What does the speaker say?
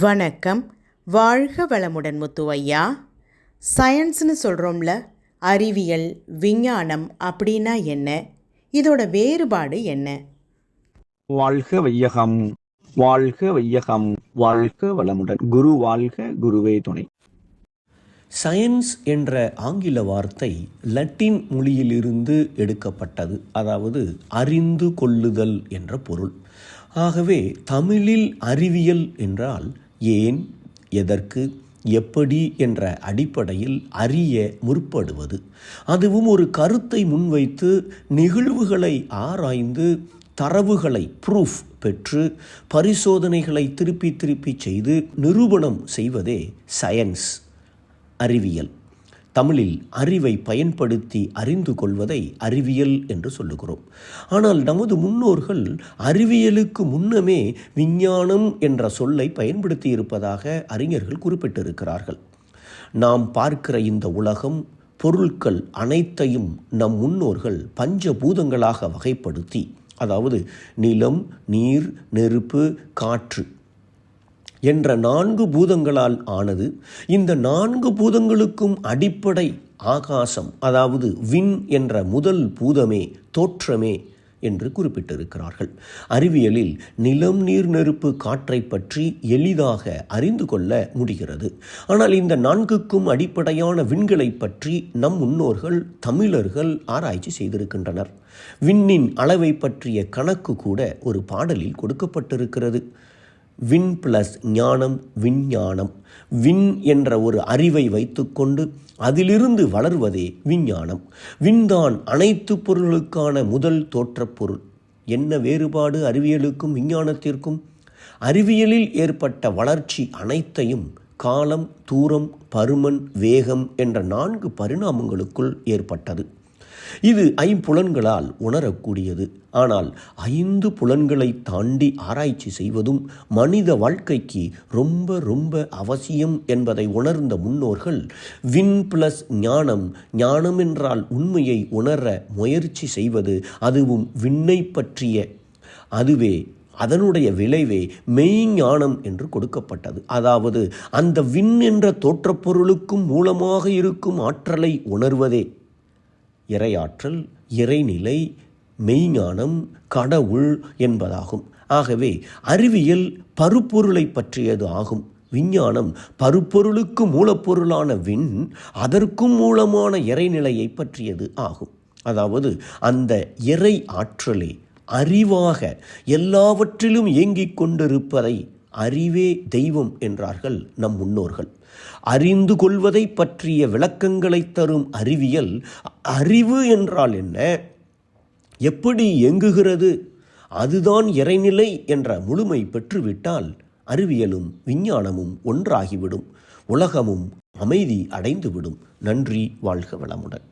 வணக்கம். வாழ்க வளமுடன் முத்துவையா. சயின்ஸ்னு சொல்கிறோம்ல அறிவியல் விஞ்ஞானம் அப்படின்னா என்ன? இதோட வேறுபாடு என்ன? வாழ்க வையகம் வாழ்க வையகம் வாழ்க வளமுடன். குரு வாழ்க குருவே துணை. சயின்ஸ் என்ற ஆங்கில வார்த்தை லட்டின் மொழியிலிருந்து எடுக்கப்பட்டது. அதாவது அறிந்து கொள்ளுதல் என்ற பொருள். ஆகவே தமிழில் அறிவியல் என்றால் ஏன் எதற்கு எப்படி என்ற அடிப்படையில் அறிய முற்படுவது. அதுவும் ஒரு கருத்தை முன்வைத்து நிகழ்வுகளை ஆராய்ந்து தரவுகளை ப்ரூஃப் பெற்று பரிசோதனைகளை திருப்பி திருப்பி செய்து நிரூபணம் செய்வதே சயன்ஸ் அறிவியல். தமிழில் அறிவை பயன்படுத்தி அறிந்து கொள்வதை அறிவியல் என்று சொல்லுகிறோம். ஆனால் நமது முன்னோர்கள் அறிவியலுக்கு முன்னமே விஞ்ஞானம் என்ற சொல்லை பயன்படுத்தி இருப்பதாக அறிஞர்கள் குறிப்பிட்டிருக்கிறார்கள். நாம் பார்க்கிற இந்த உலகம் பொருட்கள் அனைத்தையும் நம் முன்னோர்கள் பஞ்சபூதங்களாக வகைப்படுத்தி அதாவது நிலம் நீர் நெருப்பு காற்று என்ற நான்கு பூதங்களால் ஆனது இந்த நான்கு பூதங்களுக்கும் அடிப்படை ஆகாசம் அதாவது விண் என்ற முதல் பூதமே தோற்றமே என்று குறிப்பிட்டிருக்கிறார்கள். அறிவியலில் நிலம் நீர் நெருப்பு காற்றை பற்றி எளிதாக அறிந்து கொள்ள முடிகிறது. ஆனால் இந்த நான்குக்கும் அடிப்படையான விண்களை பற்றி நம் முன்னோர்கள் தமிழர்கள் ஆராய்ச்சி செய்திருக்கின்றனர். விண்ணின் அளவை பற்றிய கணக்கு கூட ஒரு பாடலில் கொடுக்கப்பட்டிருக்கிறது. வின் பிளஸ் ஞானம் விஞ்ஞானம் வின் என்ற ஒரு அறிவை வைத்துக்கொண்டு அதிலிருந்து வளர்வதே விஞ்ஞானம் விண்தான் அனைத்து பொருளுக்கான முதல் தோற்றப் பொருள். என்ன வேறுபாடு அறிவியலுக்கும் விஞ்ஞானத்திற்கும்? அறிவியலில் ஏற்பட்ட வளர்ச்சி அனைத்தையும் காலம் தூரம் பருமன் வேகம் என்ற நான்கு பரிணாமங்களுக்குள் ஏற்பட்டது. இது ஐம்புலன்களால் உணரக்கூடியது. ஆனால் ஐந்து புலன்களை தாண்டி ஆராய்ச்சி செய்வதும் மனித வாழ்க்கைக்கு ரொம்ப ரொம்ப அவசியம் என்பதை உணர்ந்த முன்னோர்கள் வின் பிளஸ் ஞானம் ஞானம் என்றால் உண்மையை உணர முயற்சி செய்வது அதுவும் விண்ணை பற்றிய அதுவே அதனுடைய விளைவே மெய்ஞானம் என்று கொடுக்கப்பட்டது. அதாவது அந்த விண் என்ற தோற்றப்பொருளுக்கும் மூலமாக இருக்கும் ஆற்றலை உணர்வதே இறையாற்றல் இறைநிலை மெய்ஞானம் கடவுள் என்பதாகும். ஆகவே அறிவியல் பருப்பொருளை பற்றியது ஆகும். விஞ்ஞானம் பருப்பொருளுக்கு மூலப்பொருளான விண் அதற்கும் மூலமான இறைநிலையை பற்றியது ஆகும். அதாவது அந்த இறை ஆற்றலே அறிவாக எல்லாவற்றிலும் இயங்கிக் கொண்டிருப்பதை அறிவே தெய்வம் என்றார்கள் நம் முன்னோர்கள். அறிந்து கொள்வதை பற்றிய விளக்கங்களை தரும் அறிவியல் அறிவு என்றால் என்ன? எப்படி இயங்குகிறது? அதுதான் இறைநிலை என்ற முழுமை பெற்றுவிட்டால் அறிவியலும் விஞ்ஞானமும் ஒன்றாகிவிடும். உலகமும் அமைதி அடைந்துவிடும். நன்றி வாழ்க வளமுடன்.